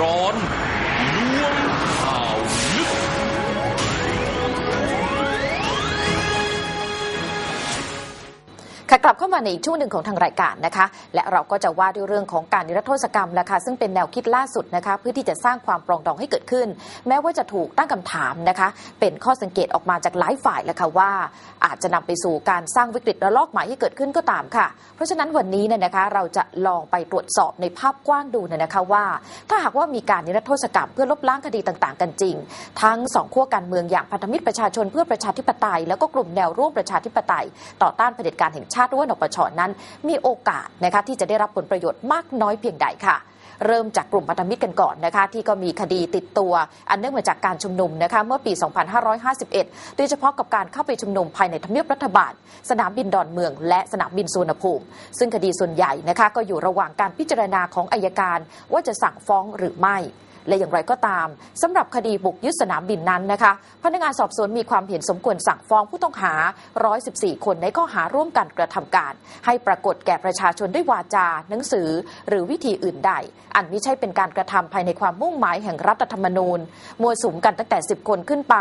ร้อน กลับเข้ามาในอีกช่วงหนึ่งของทางรายการนะคะ และเราก็จะว่าด้วยเรื่องของการนิรโทษกรรมนะคะซึ่งเป็นแนวคิดล่าสุดนะคะเพื่อที่จะสร้างความปรองดองให้เกิดขึ้น แม้ว่าจะถูกตั้งคำถามนะคะ เป็นข้อสังเกตออกมาจากหลายฝ่ายแล้วค่ะว่า อาจจะนำไปสู่การสร้างวิกฤตระลอกใหม่ให้เกิดขึ้นก็ตามค่ะ เพราะฉะนั้นวันนี้เนี่ยนะคะเราจะลองไปตรวจสอบในภาพกว้างดูเนี่ยนะคะว่า ถ้าหากว่ามีการนิรโทษกรรมเพื่อลบล้างคดีต่างๆ กันจริง ทั้งสองขั้วการเมืองอย่างพันธมิตรประชาชนเพื่อประชาธิปไตย แล้วก็กลุ่มแนวร่วมประชาธิปไตย ต่อต้านเผด็จการแห่งชาติรือว่านปชนั้น มีโอกาสนะคะที่จะได้รับผลประโยชน์มากน้อยเพียงใดค่ะเริ่มจากกลุ่มพันธมิตรกันก่อนนะคะที่ก็มีคดีติดตัว อันเนื่องมาจากการชุมนุมนะคะเมื่อปี 2551 โดยเฉพาะกับการเข้าไปชุมนุมภายในทำเนียบรัฐบาล สนามบินดอนเมือง และสนามบินสุวรรณภูมิ ซึ่งคดีส่วนใหญ่นะคะก็อยู่ระหว่างการพิจารณาของอายการว่าจะสั่งฟ้องหรือไม่ และอย่างไรก็ตามสำหรับคดีบุกยึดสนามบินนั้นนะคะ พนักงานสอบสวนมีความเห็นสมควรสั่งฟ้องผู้ต้องหา 114 คนในข้อหาร่วมกันกระทำการ ให้ปรากฏแก่ประชาชนด้วยวาจา หนังสือ หรือวิธีอื่นใด อันไม่ใช่เป็นการกระทำภายในความมุ่งหมายแห่งรัฐธรรมนูญมัวสุมกันตั้งแต่ 10 คนขึ้นไป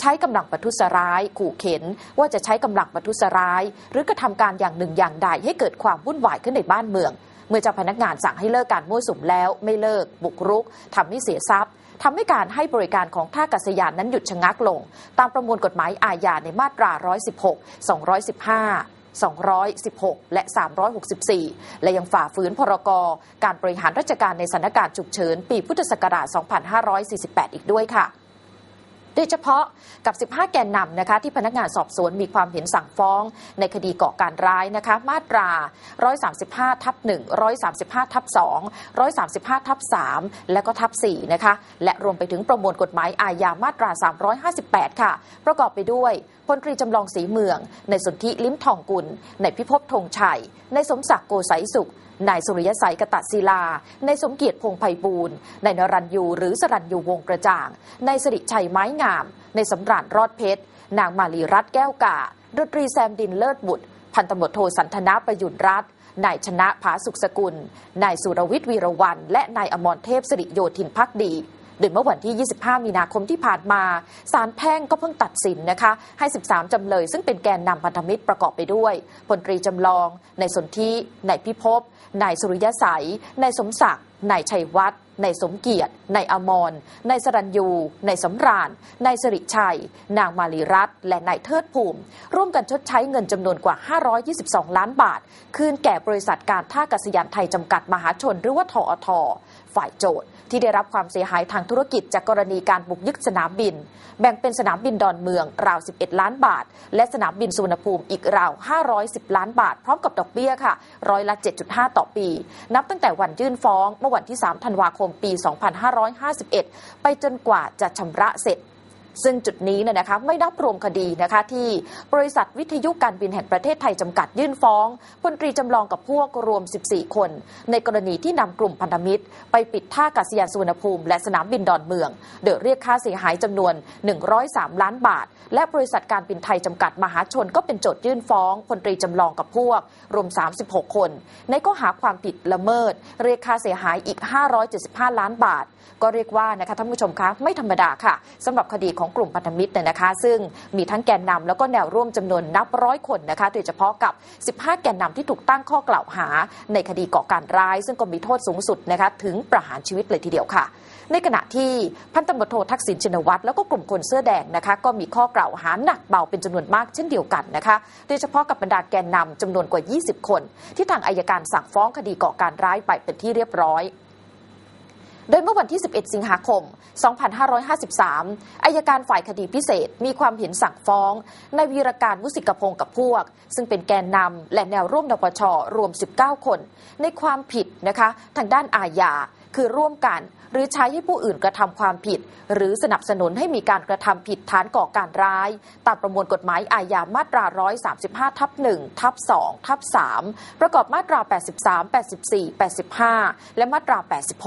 ใช้กำลังประทุษร้าย ขู่เข็น ว่าจะใช้กำลังประทุษร้าย หรือกระทำการอย่างหนึ่งอย่างใดให้เกิดความวุ่นวายขึ้นในบ้านเมือง เมื่อเจ้าพนักงานสั่งให้เลิกการมั่วสุมแล้วไม่เลิก บุกรุกทำให้เสียทรัพย์ทำให้การให้บริการของท่ากัศยานนั้นหยุดชะงักลง ตามประมวลกฎหมายอาญาในมาตรา 116 215 216 และ 364 และยังฝ่าฝืนพรกการบริหารราชการในสถานการณ์ฉุกเฉิน ปีพุทธศักราช 2548 อีกด้วยค่ะ โดยเฉพาะกับ 15 แกนนำนะคะที่พนักงานสอบสวนมีความเห็นสั่งฟ้อง ในคดีก่อการร้ายนะคะมาตรา 135 ทับ 1 135 ทับ 2 135 ทับ 3 และก็ทับ 4 นะคะ และรวมไปถึงประมวลกฎหมายอาญามาตรา 358 ค่ะ ประกอบไปด้วยพลตรีจำลองศรีเมือง ในสนธิลิ้มทองกุล ในพิภพธงชัย ในสมศักดิ์โกไสยสุข นายสุริยสัยกตศิลา ในสมเกียรติพงไพบูลย์ในนรัญยูหรือสรัญยูวงกระจ่าง ในสิริชัยไม้งาม ในสำราญรอดเพชร นางมาลีรัตนแก้วกาดนตรีแซมดินเลิศบุตร พันตำรวจโทสันทนาประยุนรัตนนายชนะผาสุขสกุล นายสุรวิทย์วีรวัน และนายอมรเทพสิริโยธินพักดี ดยเมื่อวันที่ 25 มีนาคมที่ผ่านมาศาลแพ่งก็เพิ่งตัดสินนะคะ ให้ 13 จำเลย ซึ่งเป็นแกนนำพันธมิตรประกอบไปด้วยพลตรีจำลองในสนธินายพิภพนายสุริยสัยนายสมศักดิ์นายชัยวัฒน์นายสมเกียรตินายอมรนายสรัญยูนายสำราญนายสิริชัย นางมาลีรัตน์และนายเทิดภูมิ ร่วมกันชดใช้เงินจำนวนกว่า 522 ล้านบาท คืนแก่บริษัทการท่ากัศยานไทยจำกัดมหาชนหรือว่าทอท ฝ่ายโจทย์ ที่ได้รับความเสียหายทางธุรกิจจากกรณีการบุกยึดสนามบิน แบ่งเป็นสนามบินดอนเมือง ราว 11 ล้านบาท และสนามบินสุวรรณภูมิอีกราว 510 ล้านบาท พร้อมกับดอกเบี้ยค่ะ ร้อยละ 7.5 ต่อปี นับตั้งแต่วันยื่นฟ้องเมื่อวันที่ 3 ธันวาคม ปี 2551 ไปจนกว่าจะชำระเสร็จ ซึ่งจุดนี้เนี่ยนะคะไม่นับรวมคดีนะคะที่บริษัทวิทยุการบินแห่งประเทศไทยจำกัดยื่นฟ้องพลตรีจำลองกับพวกรวม 14 คน ในกรณีที่นำกลุ่มพันธมิตร ไปปิดท่าอากาศยานสุวรรณภูมิและสนามบินดอนเมืองโดยเรียกค่าเสียหายจำนวน 103 ล้านบาท และบริษัทการบินไทยจำกัดมหาชนก็เป็นโจทยื่นฟ้องพลตรีจำลองกับพวกรวม 36 คน ในข้อหาความผิดละเมิด เรียกค่าเสียหายอีก 575 ล้านบาท ก็เรียกว่านะคะท่านผู้ชมคะไม่ธรรมดาค่ะสำหรับคดีของของกลุ่มพันธมิตรเนี่ยนะคะ ซึ่งมีทั้งแกนนำแล้วก็แนวร่วมจำนวนนับร้อยคนนะคะโดยเฉพาะกับ 15 แกนนำที่ถูกตั้งข้อกล่าวหาในคดีก่อการร้าย ซึ่งก็มีโทษสูงสุดนะคะถึงประหารชีวิตเลยทีเดียวค่ะ ในขณะที่พันตำรวจโททักษิณชินวัตรแล้วก็กลุ่มคนเสื้อแดงนะคะ ก็มีข้อกล่าวหาหนักเบาเป็นจำนวนมากเช่นเดียวกันนะคะ โดยเฉพาะกับบรรดาแกนนำจำนวนกว่า 20 คน ที่ทางอายการสั่งฟ้องคดีก่อการร้ายไปเป็นที่เรียบร้อย โดยเมื่อวันที่ 11 สิงหาคม 2553 อายการฝ่ายคดีพิเศษมีความเห็นสั่งฟ้องนายวีรการมุสิกพงศ์กับพวก ซึ่งเป็นแกนนำและแนวร่วมนปชรวม 19 คน ในความผิดนะคะทางด้านอาญา คือร่วมกัน หรือใช้ให้ผู้อื่นกระทำความผิด หรือสนับสนุนให้มีการกระทำผิดฐานก่อการร้าย ตามประมวลกฎหมายอาญามาตรา 135 ทับ1ทับ2ทับ3ประกอบมาตรา 83 84 85 และมาตรา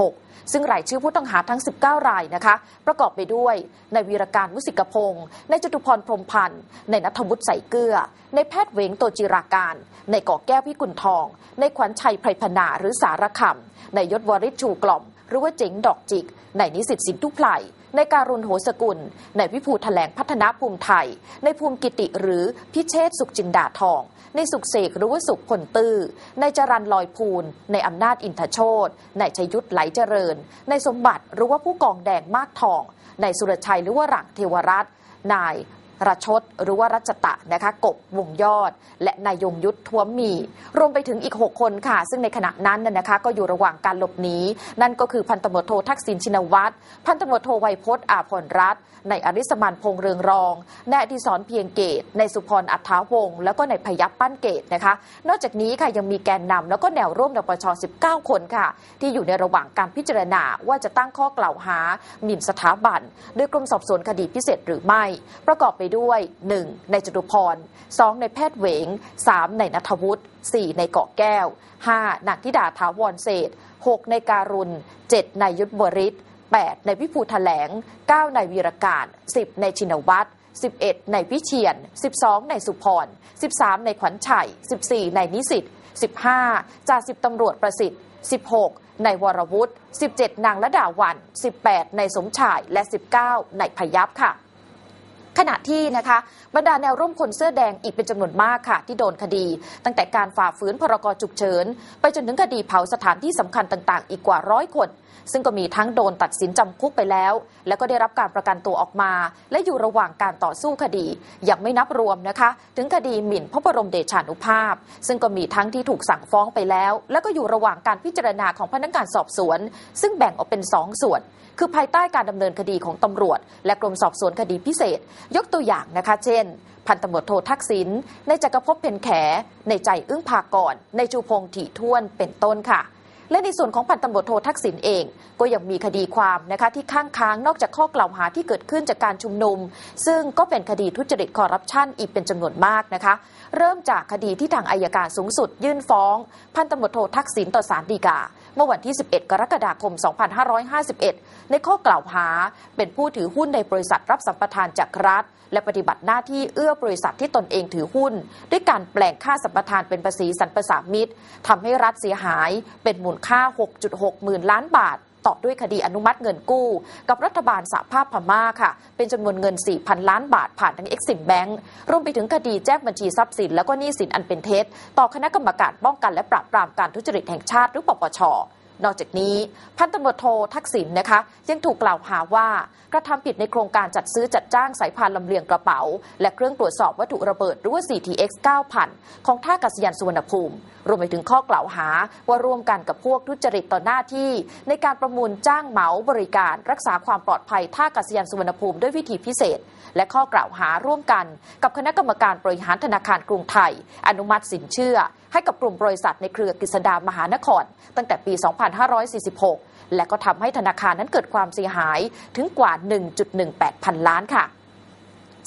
86ซึ่งรายชื่อผู้ต้องหาทั้ง 19 รายนะคะ ประกอบไปด้วยในายวีรการมุสิกพงศ์ในจตุพรพรมพันธ์ในนัทวุฒิใสเกลือในแพทย์เวงโตจิราการในก่อแก้วพิกุลทองในขวัญชัยไพรพนาหรือสารคำในยศวริชูกล่อ หรือว่าเจ๋งดอกจิก ในนิสิตสินทุพไพรในการุณโหสกุล ในวิภูแถลงพัฒนาภูมิไทย ในภูมิกิติหรือพิเชษสุขจินดาทอง ในสุขเสกหรือว่าสุขผลตื้อ ในจรันลอยพูน ในอำนาจอินทโชตในชยุทธไหลเจริญ ในสมบัติหรือว่าผู้กองแดงมากทอง ในสุรชัยหรือว่าหลังเทวรัตนนาย รชดหรือว่ารัชตะนะคะกบวงยอด และนายยงยุทธท้วมมี รวมไปถึงอีก 6 คนค่ะ ซึ่งในขณะนั้นนะคะก็อยู่ระหว่างการหลบหนี นั่นก็คือพันตำรวจโททักษิณชินวัตร พันตำรวจโทไวยพจน์อาพรรัตน์ในอริสมันพงเรืองรองในอดิศรเพียงเกตในสุพรอัฏฐาวงศ์แล้วก็ในพยับปั้นเกตนะคะ นอกจากนี้ค่ะยังมีแกนนำแล้วก็แนวร่วมนปช 19 คนค่ะ ที่อยู่ในระหว่างการพิจารณาว่าจะตั้งข้อกล่าวหาหมิ่นสถาบันโดยกรมสอบสวนคดีพิเศษหรือไม่ ประกอบไปด้วย 1. ในจตุพร 2. ในแพทย์เหวง 3. ในนัทวุฒิ 4. ในเกาะแก้ว 5. นางธิดาถาวรเศษ 6. ในการุณ 7. ในยุทธบริษ 8. ในวิภูแถลง 9. ในวีรการ 10. ในชินวัตร11 ในวิเชียน 12 ในสุพร 13 ในขวัญชัย 14 ในนิสิต 15จากสิบตำรวจประสิทธิ์ 16 ในวรวุฒิ 17 นางละดาวัน 18 ในสมชาย และ 19 ในพยับค่ะ ขณะที่นะคะบรรดาแนวร่วมคนเสื้อแดงอีกเป็นจำนวนมากค่ะ ที่โดนคดี ตั้งแต่การฝ่าฝืนพรกฉุกเฉิน ไปจนถึงคดีเผาสถานที่สำคัญต่าง ๆ อีกกว่าร้อยคน ซึ่งก็มีทั้งโดนตัดสินจำคุกไปแล้ว แล้วก็ได้รับการประกันตัวออกมา และอยู่ระหว่างการต่อสู้คดียังไม่นับรวมนะคะ ถึงคดีหมิ่นพระบรมเดชานุภาพ ซึ่งก็มีทั้งที่ถูกสั่งฟ้องไปแล้ว แล้วก็อยู่ระหว่างการพิจารณาของพนักงานสอบสวน ซึ่งแบ่งออกเป็นสองส่วน คือภายใต้การดำเนินคดีของตำรวจ และกรมสอบสวนคดีพิเศษ ยกตัวอย่างนะคะ เช่น พันตำรวจโททักษิณในจักรภพเพนแข ในใจอึ้งพากรในจูพงษ์ถี่ท้วนเป็นต้นค่ะและในส่วนของพันตำรวจโททักษิณเอง ก็ยังมีคดีความนะคะที่ข้างค้างนอกจากข้อกล่าวหาที่เกิดขึ้นจากการชุมนุม ซึ่งก็เป็นคดีทุจริตคอร์รัปชันอีกเป็นจำนวนมากนะคะ เริ่มจากคดีที่ทางอายการสูงสุด ยื่นฟ้อง พันตำรวจโททักษิณต่อศาลฎีกา เมื่อวันที่ 11 กรกฎาคม 2551 ในข้อกล่าวหาเป็นผู้ถือหุ้นในบริษัทรับสัมปทานจากรัฐ และปฏิบัติหน้าที่เอื้อบริษัทที่ตนเองถือหุ้น ด้วยการแปลงค่าสัมปทานเป็นภาษีสรรพสามิตทำให้รัฐเสียหายเป็นมูลค่า 6.6 หมื่นล้านบาท ต่อด้วยคดีอนุมัติเงินกู้ กับรัฐบาลสหภาพพม่าค่ะ เป็นจำนวนเงิน 4,000 ล้านบาทผ่านทาง Exim Bank รวมไปถึงคดีแจ้งบัญชีทรัพย์สิน แล้วก็หนี้สินอันเป็นเท็จ ต่อคณะกรรมการป้องกันและปราบปรามการทุจริตแห่งชาติหรือปปช นอกจากนี้ พันตำรวจโททักษิณนะคะ ยังถูกกล่าวหาว่ากระทำผิดในโครงการจัดซื้อจัดจ้างสายพานลำเลียงกระเป๋า และเครื่องตรวจสอบวัตถุระเบิดหรือว่า CTX 9000 ของท่ากาศยานสุวรรณภูมิ รวมไปถึงข้อกล่าวหาว่าร่วมกันกับพวกทุจริตต่อหน้าที่ ในการประมูลจ้างเหมาบริการ รักษาความปลอดภัยท่ากาศยานสุวรรณภูมิด้วยวิธีพิเศษ และข้อกล่าวหาร่วมกัน กับคณะกรรมการบริหารธนาคารกรุงไทย อนุมัติสินเชื่อ ให้กับกลุ่มบริษัทในเครือกฤษดามหานคร ตั้งแต่ปี 2 2546 และก็ทำให้ธนาคารนั้นเกิดความเสียหายถึงกว่า 1.18 พันล้านค่ะ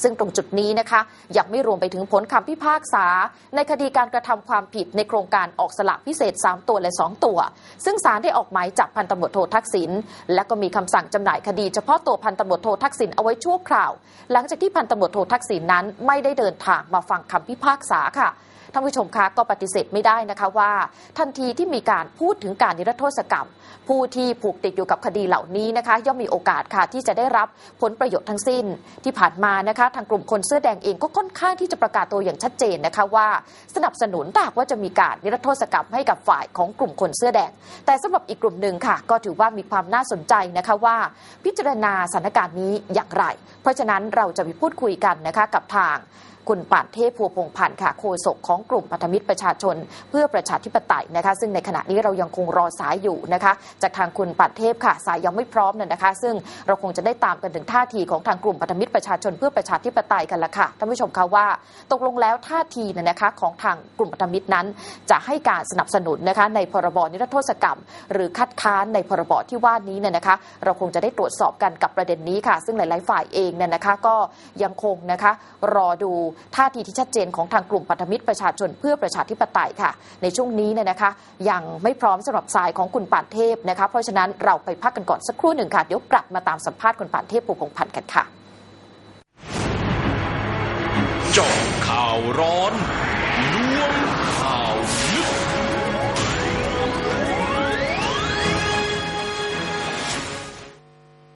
ซึ่งตรงจุดนี้นะคะยังไม่รวมไปถึงผลคำพิพากษา ในคดีการกระทำความผิดในโครงการออกสลากพิเศษ 3 ตัวและ 2 ตัว ซึ่งศาลได้ออกหมายจับพันตำรวจโททักษิณและก็มีคำสั่งจำหน่ายคดีเฉพาะตัวพันตำรวจโททักษิณเอาไว้ชั่วคราว หลังจากที่พันตำรวจโททักษิณนั้นไม่ได้เดินทางมาฟังคำพิพากษาค่ะท่านผู้ชมคะก็ปฏิเสธไม่ได้นะคะว่า ทันทีที่มีการพูดถึงการนิรโทษกรรม ผู้ที่ผูกติดอยู่กับคดีเหล่านี้นะคะ ย่อมมีโอกาสค่ะที่จะได้รับผลประโยชน์ทั้งสิ้นที่ผ่านมานะคะทางกลุ่มคนเสื้อแดงเองก็ค่อนข้างที่จะประกาศตัวอย่างชัดเจนนะคะว่า สนับสนุนถ้าหากว่าจะมีการนิรโทษกรรมให้กับฝ่ายของกลุ่มคนเสื้อแดง แต่สำหรับอีกกลุ่มหนึ่งค่ะ ก็ถือว่ามีความน่าสนใจนะคะว่า พิจารณาสถานการณ์นี้อย่างไร เพราะฉะนั้นเราจะไปพูดคุยกันนะคะกับทางคุณป่านเทพพัวพงพันธ์ค่ะโฆษกของกลุ่มพันธมิตรประชาชน เพื่อประชาธิปไตยนะคะ ซึ่งในขณะนี้เรายังคงรอสายอยู่นะคะ จากทางคุณป่านเทพค่ะ สายยังไม่พร้อมน่ะนะคะ ซึ่งเราคงจะได้ตามกันถึงท่าทีของทางกลุ่มพันธมิตรประชาชนเพื่อประชาธิปไตยกันละค่ะท่านผู้ชมคะว่า ตกลงแล้วท่าทีน่ะนะคะของทางกลุ่มพันธมิตรนั้น จะให้การสนับสนุนนะคะในพรบนิรโทษกรรม หรือคัดค้านในพรบที่ว่านี้เนี่ยนะคะ เราคงจะได้ตรวจสอบกันกับประเด็นนี้ค่ะ ซึ่งหลาย ๆ ฝ่ายเองเนี่ยนะคะก็ยังคงนะคะรอดูท่าทีที่ชัดเจนของทางกลุ่มพันธมิตรประชาชนเพื่อประชาธิปไตยค่ะ ในช่วงนี้เนี่ยนะคะยังไม่พร้อมสำหรับสายของคุณป่านเทพนะคะเพราะฉะนั้นเราไปพักกันก่อนสักครู่หนึ่งค่ะเดี๋ยวกลับมาตามสัมภาษณ์คุณป่านเทพภูพงษ์พันธ์กันค่ะจบข่าวร้อน